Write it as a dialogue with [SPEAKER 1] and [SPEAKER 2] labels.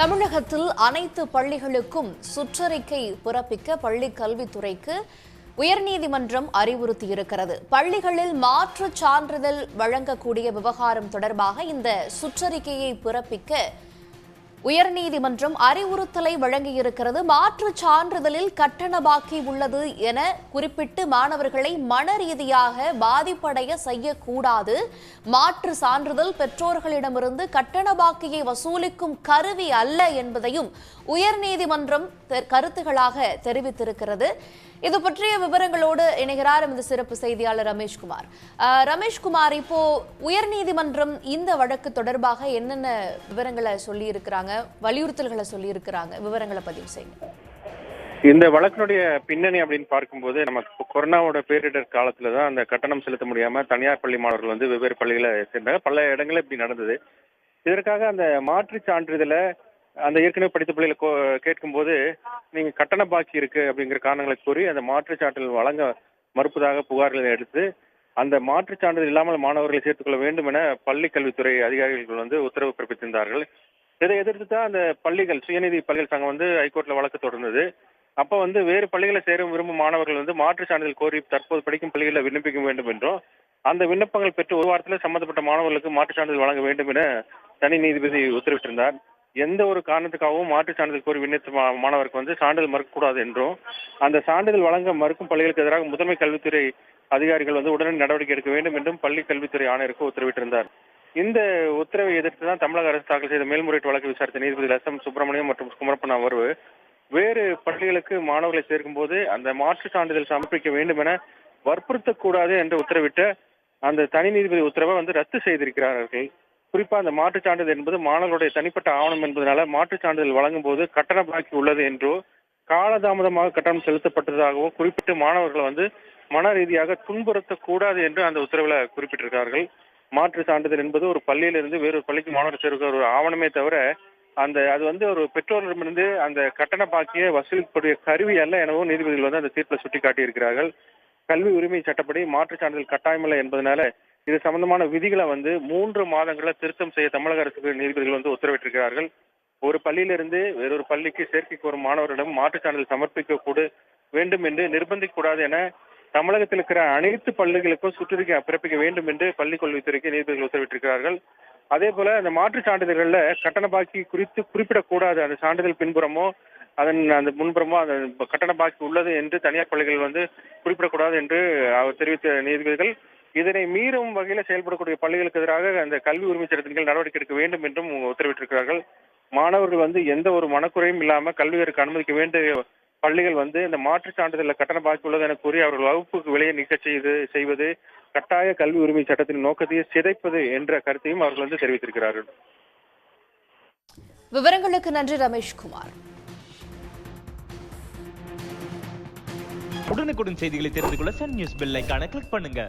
[SPEAKER 1] தமிழகத்தில் அனைத்து பள்ளிகளுக்கும் சுற்றறிக்கை பிறப்பிக்க பள்ளிக் கல்வித்துறைக்கு உயர்நீதிமன்றம் அறிவுறுத்தியிருக்கிறது. பள்ளிகளில் மாற்றுச் சான்றிதழ் வழங்கக்கூடிய விவகாரம் தொடர்பாக இந்த சுற்றறிக்கையை பிறப்பிக்க உயர்நீதிமன்றம் அறிவுறுத்தலை வழங்கியிருக்கிறது. மாற்று சான்றிதழில் கட்டண பாக்கி உள்ளது என குறிப்பிட்டு மாணவர்களை மன ரீதியாக பாதிப்படைய செய்யக்கூடாது. மாற்று சான்றிதழ் பெற்றோர்களிடமிருந்து கட்டண பாக்கியை வசூலிக்கும் கருவி அல்ல என்பதையும் உயர்நீதிமன்றம் தெ- கருத்துகளாக தெரிவித்திருக்கிறது. இது பற்றிய விவரங்களோடு இணைகிறார் இந்த சிறப்பு செய்தியாளர் ரமேஷ்குமார். ரமேஷ்குமார் இப்போ உயர்நீதிமன்றம் இந்த வழக்கு தொடர்பாக என்னென்ன விவரங்களை சொல்லி இருக்கிறாங்க வலியுறுத்தல்களை சொல்லி இருக்கிறாங்க விவரங்களை பதிவு செய்யுங்க.
[SPEAKER 2] இந்த வழக்கினுடைய பின்னணி அப்படின்னு பார்க்கும்போது நம்ம கொரோனாவோட பேரிடர் காலத்துல தான் அந்த கட்டணம் செலுத்த முடியாம தனியார் பள்ளி மாணவர்கள் வந்து வெவ்வேறு பள்ளிகளை சேர்ந்தாங்க. பல இடங்களில் இப்படி நடந்தது. இதற்காக அந்த மாற்றுச் சான்றிதழை அந்த ஏற்கனவே படித்த பள்ளியில கேட்கும்போது நீங்க கட்டண பாக்கி இருக்கு அப்படிங்கிற காரணங்களை கூறி அந்த மாற்றுச் சான்றிதழ் வழங்க மறுப்பதாக புகார்களை எடுத்து அந்த மாற்றுச் சான்றிதழ் இல்லாமல் மாணவர்களை சேர்த்துக்கொள்ள வேண்டும் என பள்ளி கல்வித்துறை அதிகாரிகள் வந்து உத்தரவு பிறப்பித்திருந்தார்கள். இதை எதிர்த்து தான் அந்த பள்ளிகள் சுயநிதி பள்ளிகள் சங்கம் வந்து ஹைகோர்ட்ல வழக்கு தொடர்ந்தது. அப்ப வந்து வேறு பள்ளிகளை சேர விரும்பும் மாணவர்கள் வந்து மாற்றுச் சான்றிதழ் கோரி தற்போது படிக்கும் பள்ளிகளில் விண்ணப்பிக்க வேண்டும் என்றும் அந்த விண்ணப்பங்கள் பெற்று ஒரு வாரத்தில் சம்பந்தப்பட்ட மாணவர்களுக்கு மாற்றுச் சான்றிதழ் வழங்க வேண்டும் என தனி நீதிபதி உத்தரவிட்டிருந்தார். எந்த ஒரு காரணத்துக்காகவும் மாற்றுச் சான்றிதழ் கோரி விண்ணப்பித்த மாணவருக்கு வந்து சான்றிதழ் மறுக்கக்கூடாது என்றும் அந்த சான்றிதழ் வழங்க மறுக்கும் பள்ளிகளுக்கு எதிராக முதன்மை கல்வித்துறை அதிகாரிகள் வந்து உடனடி நடவடிக்கை எடுக்க வேண்டும் என்றும் பள்ளி கல்வித்துறை ஆணையருக்கு உத்தரவிட்டிருந்தார். இந்த உத்தரவை எதிர்த்து தான் தமிழக அரசு தாக்கல் செய்த மேல்முறையீட்டு வழக்கு விசாரித்த நீதிபதி எஸ் எம் சுப்பிரமணியம் மற்றும் குமரப்பன் அமர்வு வேறு பள்ளிகளுக்கு மாணவர்களை சேர்க்கும் போது அந்த மாற்று சான்றிதழ் சமர்ப்பிக்க வேண்டும் என வற்புறுத்தக்கூடாது என்று உத்தரவிட்ட அந்த தனி நீதிபதி உத்தரவை வந்து ரத்து செய்திருக்கிறார்கள். குறிப்பா அந்த மாற்றுச் சான்றிதழ் என்பது மாணவர்களுடைய தனிப்பட்ட ஆவணம் என்பதனால மாற்றுச் சான்றிதழ் வழங்கும் போது கட்டண பாக்கி உள்ளது என்றோ காலதாமதமாக கட்டணம் செலுத்தப்பட்டதாகவோ குறிப்பிட்டு மாணவர்களை வந்து மன ரீதியாக துன்புறுத்தக்கூடாது என்று அந்த உத்தரவில் குறிப்பிட்டிருக்கிறார்கள் மாற்று சான்றிதழ் என்பது ஒரு பள்ளியிலிருந்து வேறொரு பள்ளிக்கு மாணவர் சேர்க்க ஒரு ஆவணமே தவிர அந்த அது வந்து ஒரு பெற்றோரிடமிருந்து அந்த கட்டண பாக்கிய வசூலிக்கக்கூடிய கருவி அல்ல எனவும் நீதிபதிகள் வந்து அந்த தீர்ப்பில் சுட்டி காட்டியிருக்கிறார்கள் கல்வி உரிமை சட்டப்படி மாற்றுச் சான்றிதழ் கட்டாயமில்லை என்பதனால இது சம்பந்தமான விதிகளை வந்து மூன்று மாதங்களில் திருத்தம் செய்ய தமிழக அரசுக்கு நீதிபதிகள் வந்து உத்தரவிட்டிருக்கிறார்கள். ஒரு பள்ளியிலிருந்து வேறொரு பள்ளிக்கு சேர்க்கைக்கு வரும் மாணவரிடம் மாற்றுச் சான்றிதழ் சமர்ப்பிக்க கூட வேண்டும் என்று நிர்பந்திக்க கூடாது என தமிழகத்தில் இருக்கிற அனைத்து பள்ளிகளுக்கும் சுற்றறிக்கை பிறப்பிக்க வேண்டும் என்று பள்ளிக் கல்வித்துறைக்கு நீதிபதிகள் உத்தரவிட்டிருக்கிறார்கள். அதே போல அந்த மாற்றுச் சான்றிதழ்கள்ல கட்டண பாக்கி குறித்து குறிப்பிடக்கூடாது. அந்த சான்றிதழ் பின்புறமோ அதன் அந்த முன்புறமோ அந்த கட்டண பாக்கி உள்ளது என்று தனியார் பள்ளிகள் வந்து குறிப்பிடக்கூடாது என்று அவர் தெரிவித்த நீதிபதிகள். இதனை மீறும் வகையில் செயல்படக்கூடிய பள்ளிகளுக்கு எதிராக அந்த கல்வி உரிமை சட்டத்தின் நடவடிக்கை எடுக்க வேண்டும் என்றும் உத்தரவிட்டிருக்கிறார்கள். மாணவர்கள் வந்து எந்த ஒரு மனக்குறையும் இல்லாம கல்வியருக்கு அனுமதிக்க வேண்டிய பள்ளிகள் வந்து இந்த மாற்றுச் சான்றிதழில் கட்டண பாக்கி உள்ளது என கூறி அவர்கள் வகுப்புக்கு விலையை நீக்க செய்து செய்வது கட்டாய கல்வி உரிமை சட்டத்தின் நோக்கத்தையே சிதைப்பது என்ற கருத்தையும் அவர்கள் வந்து தெரிவித்திருக்கிறார்கள்.
[SPEAKER 1] விவரங்களுக்கு நன்றி ரமேஷ்குமார்
[SPEAKER 3] உடனுக்குடன் செய்திகளை தெரிந்து கொள்ள சன் நியூஸ் பெல் ஐகானை கிளிக் பண்ணுங்க.